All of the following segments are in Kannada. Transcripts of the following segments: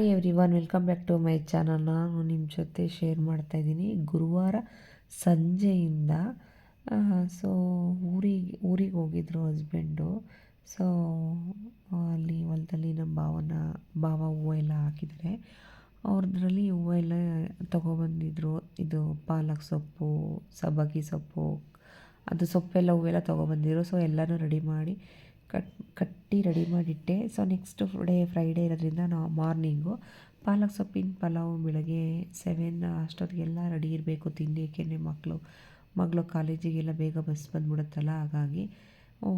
Hi everyone welcome back to my channel. ನಾನು ನಿಮ್ಮ ಜೊತೆ ಶೇರ್ ಮಾಡ್ತಾ ಇದ್ದೀನಿ ಗುರುವಾರ ಸಂಜೆಯಿಂದ ಸೊ ಊರಿಗೆ ಊರಿಗೆ ಹೋಗಿದ್ರು ಹಸ್ಬೆಂಡು. ಸೊ ಅಲ್ಲಿ ಹೊಲದಲ್ಲಿ ನಮ್ಮ ಭಾವನ, ಭಾವ ಹೂವು ಎಲ್ಲ ಹಾಕಿದ್ದಾರೆ. ಅವ್ರದ್ರಲ್ಲಿ ಹೂವು ಎಲ್ಲ ತೊಗೊಬಂದಿದ್ರು ಇದು ಪಾಲಕ್ ಸೊಪ್ಪು, ಸಬ್ಬಕ್ಕಿ ಸೊಪ್ಪು, ಅದು ಸೊಪ್ಪೆಲ್ಲ ಹೂವೆಲ್ಲ ತೊಗೊಬಂದಿದ್ರು ಸೊ ಎಲ್ಲನೂ ರೆಡಿ ಮಾಡಿ ಕಟ್, ಕಟ್ಟಿ ರೆಡಿ ಮಾಡಿಟ್ಟೆ. ಸೊ ನೆಕ್ಸ್ಟ್ ಡೇ ಫ್ರೈಡೇ ಇರೋದ್ರಿಂದ ನಾವು ಮಾರ್ನಿಂಗು ಪಾಲಕ್ ಸೊಪ್ಪಿನ ಪಲಾವ್ ಬೆಳಗ್ಗೆ ಸೆವೆನ್ ಅಷ್ಟೊತ್ತಿಗೆಲ್ಲ ರೆಡಿ ಇರಬೇಕು ಏಕೆಂದರೆ ಮಕ್ಕಳು ಮಗಳು ಕಾಲೇಜಿಗೆಲ್ಲ ಬೇಗ ಬಸ್ ಬಂದ್ಬಿಡುತ್ತಲ್ಲ, ಹಾಗಾಗಿ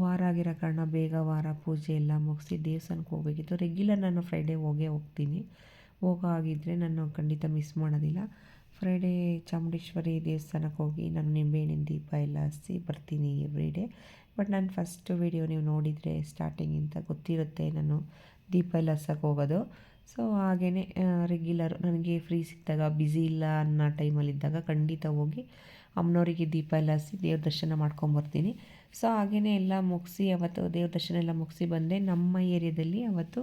ವಾರ ಆಗಿರೋ ಕಾರಣ ಬೇಗ ವಾರ ಪೂಜೆ ಎಲ್ಲ ಮುಗಿಸಿ ದೇವಸ್ಥಾನಕ್ಕೆ ಹೋಗಬೇಕಿತ್ತು. ರೆಗ್ಯುಲರ್ ನಾನು ಫ್ರೈಡೇ ಹೋಗೇ ಹೋಗ್ತೀನಿ. ಹೋಗೋ ಆಗಿದ್ದರೆ ನಾನು ಖಂಡಿತ ಮಿಸ್ ಮಾಡೋದಿಲ್ಲ. ಫ್ರೈಡೇ ಚಾಮುಂಡೇಶ್ವರಿ ದೇವಸ್ಥಾನಕ್ಕೆ ಹೋಗಿ ನಾನು ನಿಂಬೆಹಣ್ಣಿನ ದೀಪ ಎಲ್ಲ ಹಸಿ ಬರ್ತೀನಿ ಎವ್ರಿ ಡೇ ಬಟ್ ನಾನು ಫಸ್ಟ್ ವೀಡಿಯೋ ನೀವು ನೋಡಿದರೆ ಸ್ಟಾರ್ಟಿಂಗಿಂತ ಗೊತ್ತಿರುತ್ತೆ ನಾನು ದೀಪ ಎಲ್ಲ ಹಸಕ್ಕೆ ಹೋಗೋದು. ಸೊ ಹಾಗೆಯೇ ರೆಗ್ಯುಲರ್ ನನಗೆ ಫ್ರೀ ಸಿಕ್ಕಿದಾಗ ಬ್ಯುಸಿ ಇಲ್ಲ ಅನ್ನೋ ಟೈಮಲ್ಲಿದ್ದಾಗ ಖಂಡಿತ ಹೋಗಿ ಅಮ್ಮನವರಿಗೆ ದೀಪ ಎಲ್ಲ ಹಸಿ ದೇವ್ರ ದರ್ಶನ ಮಾಡ್ಕೊಂಬರ್ತೀನಿ ಸೊ ಹಾಗೆಯೇ ಎಲ್ಲ ಮುಗಿಸಿ, ಅವತ್ತು ದೇವ್ರ ದರ್ಶನ ಎಲ್ಲ ಮುಗಿಸಿ ಬಂದೆ. ನಮ್ಮ ಏರಿಯಾದಲ್ಲಿ ಅವತ್ತು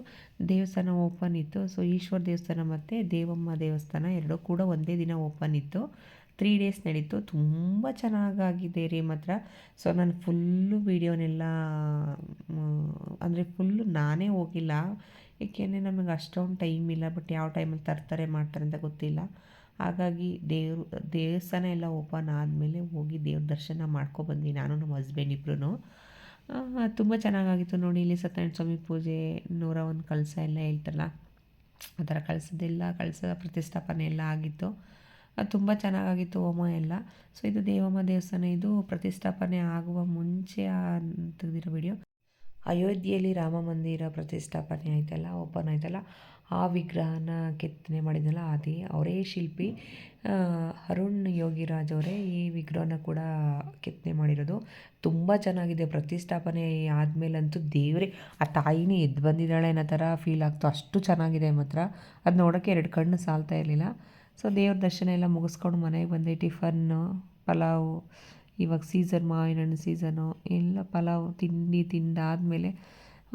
ದೇವಸ್ಥಾನ ಓಪನ್ ಇತ್ತು. ಸೊ ಈಶ್ವರ ದೇವಸ್ಥಾನ ಮತ್ತು ದೇವಮ್ಮ ದೇವಸ್ಥಾನ ಎರಡೂ ಕೂಡ ಒಂದೇ ದಿನ ಓಪನ್ ಇತ್ತು. ತ್ರೀ ಡೇಸ್ ನಡೀತು. ತುಂಬ ಚೆನ್ನಾಗಾಗಿದೆ ರೀ ಮಾತ್ರ. ಸೊ ನಾನು ಫುಲ್ಲು ವೀಡಿಯೋನೆಲ್ಲ ಅಂದರೆ ಫುಲ್ಲು ನಾನೇ ಹೋಗಿಲ್ಲ. ಏಕೆಂದರೆ ನಮಗೆ ಅಷ್ಟೊಂದು ಟೈಮ್ ಇಲ್ಲ. ಬಟ್ ಯಾವ ಟೈಮಲ್ಲಿ ತರ್ತಾರೆ, ಮಾಡ್ತಾರೆ ಅಂತ ಗೊತ್ತಿಲ್ಲ. ಹಾಗಾಗಿ ದೇವರು, ದೇವಸ್ಥಾನ ಎಲ್ಲ ಓಪನ್ ಆದಮೇಲೆ ಹೋಗಿ ದೇವ್ರ ದರ್ಶನ ಮಾಡ್ಕೊಬಂದ್ವಿ ನಾನು, ನಮ್ಮ ಹಸ್ಬೆಂಡ್ ಇಬ್ಬರೂ ತುಂಬ ಚೆನ್ನಾಗಾಗಿತ್ತು ನೋಡಿ, ಇಲ್ಲಿ ಸತ್ಯನಾರಾಯಣ ಸ್ವಾಮಿ ಪೂಜೆ, ನೂರ ಒಂದು ಕಳಸ ಎಲ್ಲ ಹೇಳ್ತಲ್ಲ ಆ ಥರ ಕಳಸದೆಲ್ಲ ಕಳಸದ ಪ್ರತಿಷ್ಠಾಪನೆ ಎಲ್ಲ ಆಗಿತ್ತು. ಅದು ತುಂಬ ಚೆನ್ನಾಗಾಗಿತ್ತು ಹೋಮ ಎಲ್ಲ. ಸೊ ಇದು ದೇವಮ್ಮ ದೇವಸ್ಥಾನ, ಇದು ಪ್ರತಿಷ್ಠಾಪನೆ ಆಗುವ ಮುಂಚೆ ತೆಗೆದಿರೋ ವಿಡಿಯೋ ಅಯೋಧ್ಯೆಯಲ್ಲಿ ರಾಮ ಮಂದಿರ ಪ್ರತಿಷ್ಠಾಪನೆ ಆಯ್ತಲ್ಲ, ಓಪನ್ ಆಯ್ತಲ್ಲ ಆ ವಿಗ್ರಹನ ಕೆತ್ತನೆ ಮಾಡಿದ್ನಲ್ಲ, ಅದೇ ಅವರೇ ಶಿಲ್ಪಿ. ಅರುಣ್ ಯೋಗಿರಾಜ್ ಅವರೇ ಈ ವಿಗ್ರಹನ ಕೂಡ ಕೆತ್ತನೆ ಮಾಡಿರೋದು. ತುಂಬ ಚೆನ್ನಾಗಿದೆ, ಪ್ರತಿಷ್ಠಾಪನೆ ಆದಮೇಲಂತೂ ದೇವರೇ, ಆ ತಾಯಿನೇ ಎದ್ದು ಬಂದಿದ್ದಾಳೆ ಅನ್ನೋ ಥರ ಫೀಲ್ ಆಗ್ತು. ಅಷ್ಟು ಚೆನ್ನಾಗಿದೆ ಮಾತ್ರ. ಅದು ನೋಡೋಕ್ಕೆ ಎರಡು ಕಣ್ಣು ಸಾಲ್ತಾ ಇರಲಿಲ್ಲ. ಸೊ ದೇವ್ರ ದರ್ಶನ ಎಲ್ಲ ಮುಗಿಸ್ಕೊಂಡು ಮನೆಗೆ ಬಂದೆ. ಟಿಫನ್ನು ಪಲಾವು, ಇವಾಗ ಸೀಸನ್ ಮಾವಿನ ಹಣ್ಣು ಸೀಸನು ಎಲ್ಲ ಪಲಾವ್, ತಿಂಡಿ ತಿಂದಾದಮೇಲೆ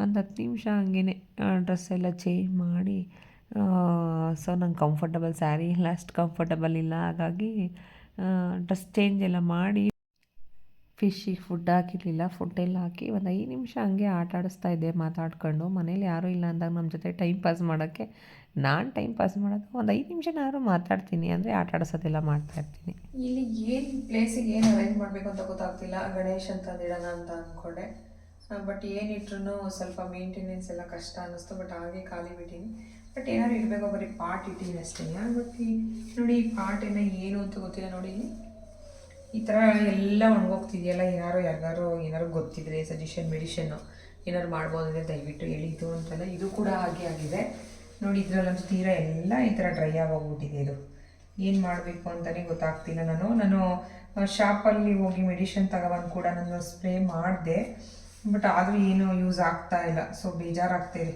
ಒಂದು ಹತ್ತು ನಿಮಿಷ ಹಂಗೇ ಡ್ರೆಸ್ ಎಲ್ಲ ಚೇಂಜ್ ಮಾಡಿ ಸೊ ನಂಗೆ ಕಂಫರ್ಟಬಲ್ ಸ್ಯಾರಿ ಇಲ್ಲ, ಅಷ್ಟು ಕಂಫರ್ಟಬಲ್ ಇಲ್ಲ. ಹಾಗಾಗಿ ಡ್ರೆಸ್ ಚೇಂಜ್ ಎಲ್ಲ ಮಾಡಿ ಫಿಶಿಗೆ ಫುಡ್ ಹಾಕಿರಲಿಲ್ಲ ಫುಡ್ಡೆಲ್ಲ ಹಾಕಿ ಒಂದು ಐದು ನಿಮಿಷ ಹಂಗೆ ಆಟ ಆಡಿಸ್ತಾ ಇದ್ದೆ, ಮಾತಾಡ್ಕೊಂಡು. ಮನೇಲಿ ಯಾರೂ ಇಲ್ಲ ಅಂದಾಗ ನಮ್ಮ ಜೊತೆ ಟೈಮ್ ಪಾಸ್ ಮಾಡೋಕ್ಕೆ, ನಾನು ಟೈಮ್ ಪಾಸ್ ಮಾಡೋದು ಒಂದು ಐದು ನಾನು ಮಾತಾಡ್ತೀನಿ. ಅಂದರೆ ಆಟ ಆಡಿಸೋದೆಲ್ಲ ಮಾಡ್ತಾಯಿರ್ತೀನಿ ಇಲ್ಲಿ ಏನು ಪ್ಲೇಸಿಗೆ ಏನು ಅರೇಂಜ್ ಮಾಡಬೇಕು ಅಂತ ಗೊತ್ತಾಗ್ತಿಲ್ಲ. ಗಣೇಶ್ ಅಂತ ಇಡೋಣ ಅಂತ ಅಂದ್ಕೊಂಡೆ ಬಟ್ ಏನಿಟ್ರು ಸ್ವಲ್ಪ ಮೇಂಟೆನೆನ್ಸ್ ಎಲ್ಲ ಕಷ್ಟ ಅನ್ನಿಸ್ತು ಬಟ್ ಹಾಗೆ ಖಾಲಿ ಬಿಟ್ಟೀನಿ. ಬಟ್ ಏನಾದ್ರು ಇಡಬೇಕು, ಬರೀ ಪಾಟ್ ಇಟ್ಟೀನಿ ಅಷ್ಟೇ. ಬಟ್ ನೋಡಿ ಈ ಪಾಟೇನ ಏನು ಅಂತ ಗೊತ್ತಿಲ್ಲ ನೋಡಿ. ಈ ಥರ ಎಲ್ಲ ಒಣಗೋಗ್ತಿದೆಯಲ್ಲ ಏನಾರು ಯಾರಿಗಾರು ಏನಾರು ಗೊತ್ತಿದ್ರೆ ಸಜೆಷನ್ ಮೆಡಿಷನ್ನು ಏನಾದ್ರು ಮಾಡ್ಬೋದಂದರೆ ದಯವಿಟ್ಟು ಹೇಳಿದ್ದು ಅಂತಲ್ಲ, ಇದು ಕೂಡ ಹಾಗೆ ಆಗಿದೆ. ನೋಡಿ ಇದರಲ್ಲಂತೂ ತೀರಾ ಎಲ್ಲ ಈ ಥರ ಡ್ರೈ ಆಗೋಗ್ಬಿಟ್ಟಿದೆ ಇದು. ಏನು ಮಾಡಬೇಕು ಅಂತಲೇ ಗೊತ್ತಾಗ್ತಿಲ್ಲ ನಾನು. ನಾನು ಶಾಪಲ್ಲಿ ಹೋಗಿ ಮೆಡಿಷನ್ ತಗೊಬಂದು ಕೂಡ ನಾನು ಸ್ಪ್ರೇ ಮಾಡಿದೆ. ಬಟ್ ಆದರೂ ಏನು ಯೂಸ್ ಆಗ್ತಾ ಇಲ್ಲ. ಸೊ ಬೇಜಾರಾಗ್ತೀರಿ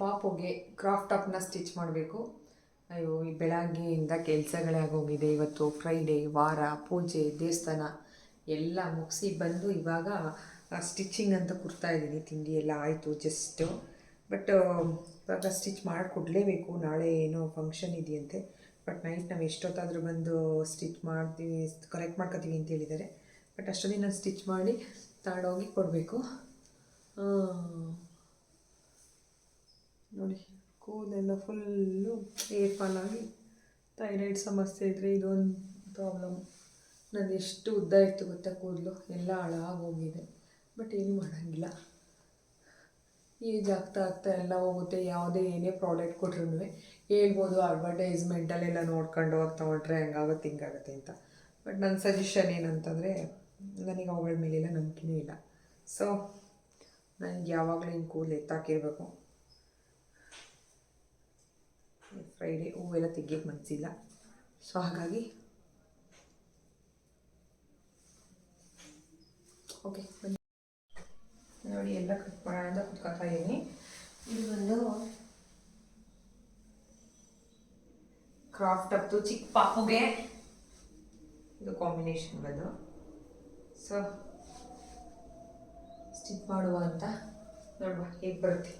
ಪಾಪುಗೆ ಕ್ರಾಫ್ಟ್ ಟಾಪ್ನ ಸ್ಟಿಚ್ ಮಾಡಬೇಕು. ಅಯ್ಯೋ, ಈ ಬೆಳಗ್ಗೆಯಿಂದ ಕೆಲಸಗಳೇ ಆಗೋಗಿದೆ. ಇವತ್ತು ಫ್ರೈಡೇ ವಾರ, ಪೂಜೆ, ದೇವಸ್ಥಾನ ಎಲ್ಲ ಮುಗಿಸಿ ಬಂದು ಇವಾಗ ಸ್ಟಿಚ್ಚಿಂಗ್ ಅಂತ ಕೊಡ್ತಾ ಇದ್ದೀನಿ. ತಿಂಡಿ ಎಲ್ಲ ಆಯಿತು ಜಸ್ಟು ಬಟ್ ಇವಾಗ ಸ್ಟಿಚ್ ಮಾಡಿಕೊಡ್ಲೇಬೇಕು. ನಾಳೆ ಏನೋ ಫಂಕ್ಷನ್ ಇದೆಯಂತೆ. ಬಟ್ ನೈಟ್ ನಾವು ಎಷ್ಟೊತ್ತಾದರೂ ಬಂದು ಸ್ಟಿಚ್ ಮಾಡ್ತೀವಿ ಕರೆಕ್ಟ್ ಮಾಡ್ಕೊತೀವಿ ಅಂತ ಹೇಳಿದ್ದಾರೆ. ಬಟ್ ಅಷ್ಟೊಂದಿನ ನಾನು ಸ್ಟಿಚ್ ಮಾಡಿ ತಗೊಂಡೋಗಿ ಕೊಡಬೇಕು. ನೋಡಿ, ಕೂದಲೆಲ್ಲ ಫುಲ್ಲು ಏರ್ ಫಾಲ್ ಆಗಿ ಥೈರಾಯ್ಡ್ ಸಮಸ್ಯೆ ಇದ್ದರೆ ಇದೊಂದು ಪ್ರಾಬ್ಲಮ್ ನಾನು ಎಷ್ಟು ಉದ್ದ ಇತ್ತು ಗೊತ್ತಾ ಕೂದಲು? ಎಲ್ಲ ಹಾಳಾಗೋಗಿದೆ ಬಟ್ ಏನು ಮಾಡೋಂಗಿಲ್ಲ. ಏಜ್ ಆಗ್ತಾ ಆಗ್ತಾ ಎಲ್ಲ ಹೋಗುತ್ತೆ, ಯಾವುದೇ ಏನೇ ಪ್ರಾಡಕ್ಟ್ ಕೊಟ್ರೂ ಹೇಳ್ಬೋದು ಅಡ್ವರ್ಟೈಸ್ಮೆಂಟಲ್ಲೆಲ್ಲ ನೋಡ್ಕೊಂಡು ಹೋಗಿ ತೊಗೊಂಡ್ರೆ ಹಂಗಾಗುತ್ತೆ, ಹಿಂಗಾಗುತ್ತೆ ಅಂತ. ಬಟ್ ನನ್ನ ಸಜೆಷನ್ ಏನಂತಂದರೆ, ನನಗೆ ಅವುಗಳ ಮೇಲೆಲ್ಲ ನಂಬಿಕೆನೂ ಇಲ್ಲ. ಸೊ ನನಗೆ ಯಾವಾಗಲೂ ಹಿಂಗೆ ಕೂದಲು ಎತ್ತಾಕಿರಬೇಕು. ಫ್ರೈಡೇ ಹೂವೆಲ್ಲ ತೆಗಿಯೋಕ್ಕೆ ಮನಸ್ಸಿಲ್ಲ ಸೊ ಹಾಗಾಗಿ ಓಕೆ ನೋಡಿ ಎಲ್ಲ ಕಟ್ ಮಾಡೋಣ ಅಂತ ಕುತ್ಕೊತಾ ಇದ್ದೀನಿ ಇದು ಬಂದು ಕ್ರಾಫ್ಟ್ ಅಪ್ತು ಚಿಕ್ಕ ಪಾಪುಗೆ. ಇದು ಕಾಂಬಿನೇಷನ್ ಬಂದು ಸೊ ಸ್ಟಿಚ್ ಮಾಡುವ ಅಂತ ನೋಡುವ ಹೇಗೆ ಬರುತ್ತೆ.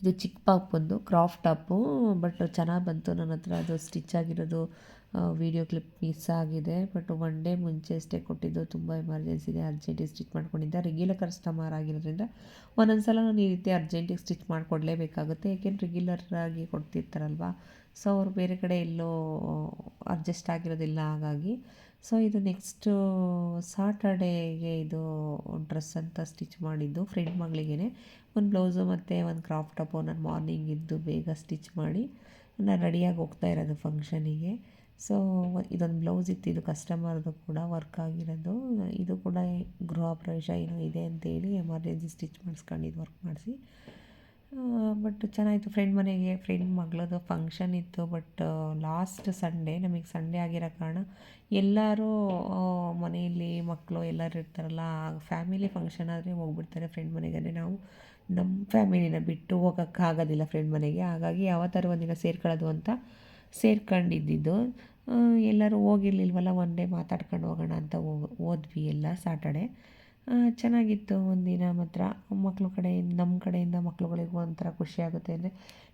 ಇದು ಚಿಕ್ಕ ಬಂದು ಕ್ರಾಫ್ಟ್ ಟಾಪು ಬಟ್ ಚೆನ್ನಾಗಿ ಬಂತು ನನ್ನ ಹತ್ರ ಅದು ಸ್ಟಿಚ್ ಆಗಿರೋದು ವೀಡಿಯೋ ಕ್ಲಿಪ್ ಮಿಸ್ ಆಗಿದೆ ಬಟ್ ಒನ್ ಡೇ ಮುಂಚೆ ಅಷ್ಟೇ ಕೊಟ್ಟಿದ್ದು ತುಂಬ ಎಮರ್ಜೆನ್ಸಿಗೆ ಅರ್ಜೆಂಟಿಗೆ ಸ್ಟಿಚ್ ಮಾಡ್ಕೊಂಡಿದ್ದೆ. ರೆಗ್ಯುಲರ್ ಕಸ್ಟಮರ್ ಆಗಿರೋದ್ರಿಂದ ಒಂದೊಂದು ಸಲ ನಾನು ಈ ರೀತಿ ಅರ್ಜೆಂಟಿಗೆ ಸ್ಟಿಚ್ ಮಾಡಿಕೊಡ್ಲೇಬೇಕಾಗುತ್ತೆ. ಏಕೆಂದ್ರೆ ರೆಗ್ಯುಲರ್ ಆಗಿ ಕೊಡ್ತಿರ್ತಾರಲ್ವ? ಸೊ ಅವ್ರು ಬೇರೆ ಕಡೆ ಎಲ್ಲೋ ಅಡ್ಜಸ್ಟ್ ಆಗಿರೋದಿಲ್ಲ ಹಾಗಾಗಿ. ಸೊ ಇದು ನೆಕ್ಸ್ಟು ಸಾಟರ್ಡೇಗೆ ಇದು ಡ್ರೆಸ್ ಅಂತ ಸ್ಟಿಚ್ ಮಾಡಿದ್ದು ಫ್ರೆಂಡ್ ಮಗಳಿಗೇ ಒಂದು ಬ್ಲೌಸು ಮತ್ತು ಒಂದು ಕ್ರಾಪ್ ಟಾಪು ನಾನು ಮಾರ್ನಿಂಗ್ ಇದ್ದು ಬೇಗ ಸ್ಟಿಚ್ ಮಾಡಿ, ನಾನು ರೆಡಿಯಾಗಿ ಹೋಗ್ತಾ ಇರೋದು ಫಂಕ್ಷನಿಗೆ ಸೊ ಇದೊಂದು ಬ್ಲೌಸ್ ಇತ್ತು, ಇದು ಕಸ್ಟಮರ್ದು ಕೂಡ ವರ್ಕ್ ಆಗಿರೋದು. ಇದು ಕೂಡ ಗೃಹ ಪ್ರವೇಶ ಏನೋ ಇದೆ ಅಂತೇಳಿ ಎಮರ್ಜೆನ್ಸಿ ಸ್ಟಿಚ್ ಮಾಡಿಸ್ಕೊಂಡಿದ್ದು ವರ್ಕ್ ಮಾಡಿಸಿ. ಬಟ್ ಚೆನ್ನಾಗಿತ್ತು ಫ್ರೆಂಡ್ ಮನೆಗೆ ಫ್ರೆಂಡ್ ಮಗಳದು ಫಂಕ್ಷನ್ ಇತ್ತು ಬಟ್ ಲಾಸ್ಟ್ ಸಂಡೇ ನಮಗೆ ಸಂಡೇ ಆಗಿರೋ ಕಾರಣ ಎಲ್ಲರೂ ಮನೆಯಲ್ಲಿ ಮಕ್ಕಳು ಎಲ್ಲರೂ ಇರ್ತಾರಲ್ಲ ಫ್ಯಾಮಿಲಿ ಫಂಕ್ಷನ್ ಆದರೆ ಹೋಗ್ಬಿಡ್ತಾರೆ ಫ್ರೆಂಡ್ ಮನೆಗೆ. ನಾವು ನಮ್ಮ ಫ್ಯಾಮಿಲಿನ ಬಿಟ್ಟು ಹೋಗೋಕ್ಕಾಗೋದಿಲ್ಲ ಫ್ರೆಂಡ್ ಮನೆಗೆ. ಹಾಗಾಗಿ ಯಾವತ್ತಾರು ಒಂದಿನ ಸೇರ್ಕೊಳ್ಳೋದು ಅಂತ ಸೇರ್ಕೊಂಡಿದ್ದಿದ್ದು. ಎಲ್ಲರೂ ಹೋಗಿರ್ಲಿಲ್ವಲ್ಲ ಒನ್ ಡೇ ಮಾತಾಡ್ಕೊಂಡು ಹೋಗೋಣ ಅಂತ ಹೋದ್ವಿ ಎಲ್ಲ ಸಾಟರ್ಡೆ ಚೆನ್ನಾಗಿತ್ತು ಒಂದಿನ ಮಾತ್ರ. ಮಕ್ಕಳು ಕಡೆಯಿಂದ ನಮ್ಮ ಕಡೆಯಿಂದ ಮಕ್ಳುಗಳಿಗೂ ಒಂಥರ ಖುಷಿ ಆಗುತ್ತೆ ಅಂದರೆ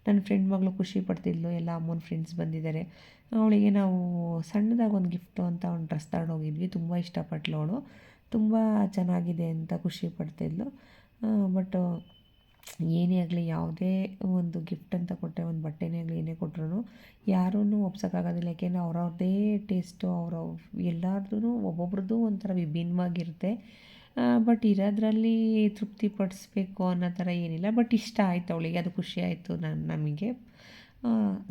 ನನ್ನ ಫ್ರೆಂಡ್ ಮಗಳು ಖುಷಿ ಪಡ್ತಿದ್ಲು, ಎಲ್ಲ ಅಮ್ಮನ ಫ್ರೆಂಡ್ಸ್ ಬಂದಿದ್ದಾರೆ. ಅವಳಿಗೆ ನಾವು ಸಣ್ಣದಾಗಿ ಒಂದು ಗಿಫ್ಟು ಅಂತ ಒಂದು ಡ್ರೆಸ್ ತಗೊಂಡೋಗಿದ್ವಿ ತುಂಬ ಇಷ್ಟಪಟ್ಲು ಅವಳು. ತುಂಬ ಚೆನ್ನಾಗಿದೆ ಅಂತ ಖುಷಿ ಪಡ್ತಿದ್ಲು. ಬಟ್ ಏನೇ ಆಗಲಿ ಯಾವುದೇ ಒಂದು ಗಿಫ್ಟ್ ಅಂತ ಕೊಟ್ಟರೆ, ಒಂದು ಬಟ್ಟೆನೇ ಆಗಲಿ ಏನೇ ಕೊಟ್ರು ಯಾರೂ ಒಪ್ಸೋಕ್ಕಾಗೋದಿಲ್ಲ. ಯಾಕೆಂದರೆ ಅವ್ರವ್ರದ್ದೇ ಟೇಸ್ಟು ಅವ್ರ ಎಲ್ಲಾರ್ದು ಒಬ್ಬೊಬ್ರದ್ದು ಒಂಥರ ವಿಭಿನ್ನವಾಗಿರುತ್ತೆ. ಬಟ್ ಇರೋದ್ರಲ್ಲಿ ತೃಪ್ತಿ ಪಡಿಸ್ಬೇಕು ಅನ್ನೋ ಥರ ಏನಿಲ್ಲ. ಬಟ್ ಇಷ್ಟ ಆಯ್ತು ಅವಳಿಗೆ, ಅದು ಖುಷಿ ಆಯಿತು ನನ್ನ ನಮಗೆ.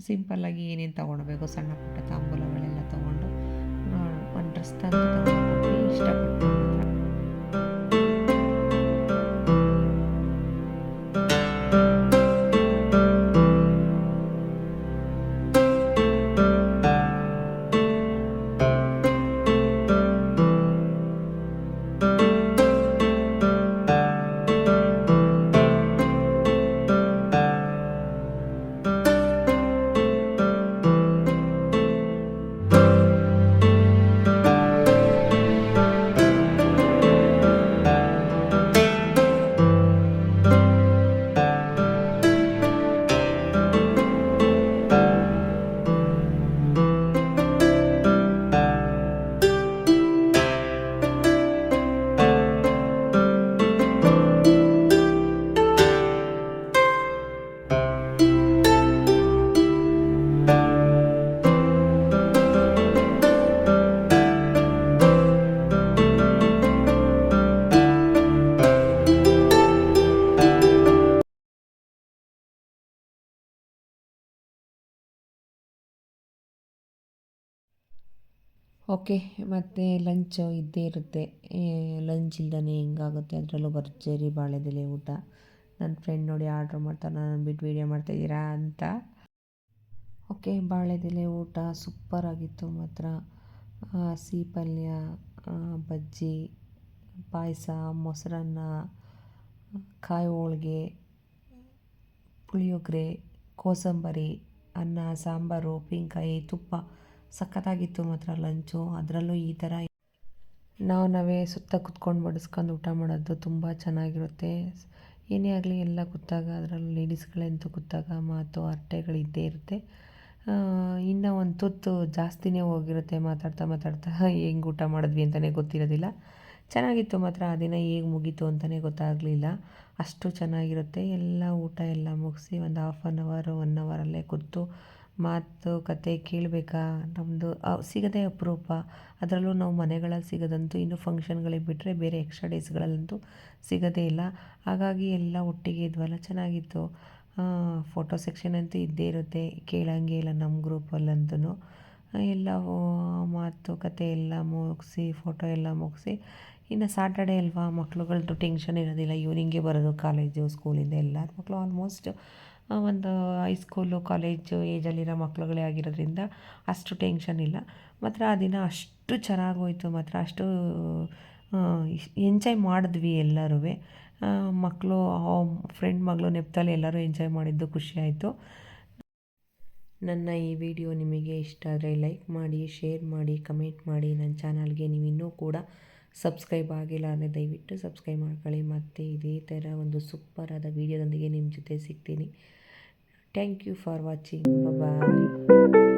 ಸಿಂಪಲ್ಲಾಗಿ ಏನೇನು ತೊಗೊಳ್ಬೇಕು, ಸಣ್ಣ ಪುಟ್ಟ ತಾಂಬೂಲಗಳೆಲ್ಲ ತೊಗೊಂಡು ಒಂದು ಡ್ರೆಸ್ ತಂದು ಇಷ್ಟಪಟ್ಟು ಓಕೆ, ಮತ್ತು ಲಂಚ್ ಇದ್ದೇ ಇರುತ್ತೆ. ಲಂಚ್ ಇಲ್ದೇ ಹೆಂಗಾಗುತ್ತೆ? ಅದರಲ್ಲೂ ಭರ್ಜರಿ, ಬಾಳೆದೆಲೆ ಊಟ. ನನ್ನ ಫ್ರೆಂಡ್ ನೋಡಿ ಆರ್ಡ್ರ್ ಮಾಡ್ತಾರೆ ನಾನು ಬಿಟ್ಟು ವೀಡಿಯೋ ಮಾಡ್ತಾಯಿದ್ದೀರಾ ಅಂತ. ಓಕೆ, ಬಾಳೆದೆಲೆ ಊಟ ಸೂಪರಾಗಿತ್ತು ಮಾತ್ರ. ಸಿಹಿ ಪಲ್ಯ ಬಜ್ಜಿ, ಪಾಯಸ, ಮೊಸರನ್ನ, ಕಾಯಿ ಹೋಳಿಗೆ, ಪುಳಿಯೋಗರೆ, ಕೋಸಂಬರಿ, ಅನ್ನ, ಸಾಂಬಾರು, ಉಪ್ಪಿನಕಾಯಿ, ತುಪ್ಪ. ಸಖತ್ತಾಗಿತ್ತು ಮಾತ್ರ ಲಂಚು. ಅದರಲ್ಲೂ ಈ ಥರ ನಾವು ನಾವೇ ಸುತ್ತ ಕುತ್ಕೊಂಡು ಬಡಿಸ್ಕೊಂಡು ಊಟ ಮಾಡೋದು ತುಂಬ ಚೆನ್ನಾಗಿರುತ್ತೆ. ಏನೇ ಆಗಲಿ ಎಲ್ಲ ಕೂತಾಗ ಅದರಲ್ಲಿ ಲೇಡೀಸ್ಗಳಂತೂ ಕೂತಾಗ ಮಾತು ಹರಟೆಗಳಿದ್ದೇ ಇರುತ್ತೆ. ಇನ್ನು ಒಂದು ತುತ್ತು ಜಾಸ್ತಿನೇ ಹೋಗಿರುತ್ತೆ ಮಾತಾಡ್ತಾ ಮಾತಾಡ್ತಾ. ಹೆಂಗೆ ಊಟ ಮಾಡಿದ್ವಿ ಅಂತಲೇ ಗೊತ್ತಿರೋದಿಲ್ಲ. ಚೆನ್ನಾಗಿತ್ತು ಮಾತ್ರ, ಆ ದಿನ ಹೇಗೆ ಮುಗೀತು ಅಂತಲೇ ಗೊತ್ತಾಗಲಿಲ್ಲ. ಅಷ್ಟು ಚೆನ್ನಾಗಿರುತ್ತೆ. ಎಲ್ಲ ಊಟ ಎಲ್ಲ ಮುಗಿಸಿ ಒಂದು ಹಾಫ್ ಆನ್ ಅವರು ಒನ್ ಅವರಲ್ಲೇ ಕೂತು ಮಾತು, ಕತೆ ಕೇಳಬೇಕಾ? ನಮ್ಮದು ಸಿಗೋದೇ ಅಪರೂಪ. ಅದರಲ್ಲೂ ನಾವು ಮನೆಗಳಲ್ಲಿ ಸಿಗೋದಂತೂ, ಇನ್ನು ಫಂಕ್ಷನ್ಗಳಿಗೆ ಬಿಟ್ಟರೆ ಬೇರೆ ಎಕ್ಸ್ಟ್ರಾ ಡೇಸ್ಗಳಲ್ಲಂತೂ ಸಿಗೋದೇ ಇಲ್ಲ. ಹಾಗಾಗಿ ಎಲ್ಲ ಒಟ್ಟಿಗೆ ಇದ್ವಲ್ಲ, ಚೆನ್ನಾಗಿತ್ತು. ಫೋಟೋ ಸೆಕ್ಷನ್ ಅಂತೂ ಇದ್ದೇ ಇರುತ್ತೆ. ಕೇಳಂಗೆ ಇಲ್ಲ ನಮ್ಮ ಗ್ರೂಪಲ್ಲಂತೂ ಎಲ್ಲ ಮಾತು, ಕತೆ ಎಲ್ಲ ಮುಗಿಸಿ ಫೋಟೋ ಎಲ್ಲ ಮುಗಿಸಿ ಇನ್ನು ಸ್ಯಾಟರ್ಡೇ ಅಲ್ವಾ? ಮಕ್ಳುಗಳದ್ದು ಟೆನ್ಷನ್ ಇರೋದಿಲ್ಲ. ಈವ್ನಿಂಗೆ ಬರೋದು ಕಾಲೇಜು ಸ್ಕೂಲಿಂದ ಎಲ್ಲರ ಮಕ್ಕಳು ಆಲ್ಮೋಸ್ಟ್ ಒಂದು ಹೈಸ್ಕೂಲು ಕಾಲೇಜು ಏಜಲ್ಲಿರೋ ಮಕ್ಕಳುಗಳೇ ಆಗಿರೋದ್ರಿಂದ ಅಷ್ಟು ಟೆನ್ಷನ್ ಇಲ್ಲ. ಮಾತ್ರ ಆ ದಿನ ಅಷ್ಟು ಚೆನ್ನಾಗಿ ಹೋಯ್ತು. ಮಾತ್ರ ಅಷ್ಟು ಎಂಜಾಯ್ ಮಾಡಿದ್ವಿ ಎಲ್ಲರೂ ಮಕ್ಕಳು ಫ್ರೆಂಡ್ ಮಗಳು ನೆಪ್ತಲ್ಲಿ ಎಲ್ಲರೂ ಎಂಜಾಯ್ ಮಾಡಿದ್ದು ಖುಷಿಯಾಯಿತು ನನ್ನ ಈ ವಿಡಿಯೋ ನಿಮಗೆ ಇಷ್ಟ ಆದರೆ ಲೈಕ್ ಮಾಡಿ ಶೇರ್ ಮಾಡಿ ಕಮೆಂಟ್ ಮಾಡಿ. ನನ್ನ ಚಾನಲ್ಗೆ ನೀವು ಇನ್ನೂ ಕೂಡ ಸಬ್ಸ್ಕ್ರೈಬ್ ಆಗಿಲ್ಲ ಅಂದರೆ ದಯವಿಟ್ಟು ಸಬ್ಸ್ಕ್ರೈಬ್ ಮಾಡ್ಕೊಳ್ಳಿ. ಮತ್ತು ಇದೇ ಥರ ಒಂದು ಸೂಪರಾದ ವೀಡಿಯೋದೊಂದಿಗೆ ನಿಮ್ಮ ಜೊತೆ ಸಿಗ್ತೀನಿ. Thank you for watching. Bye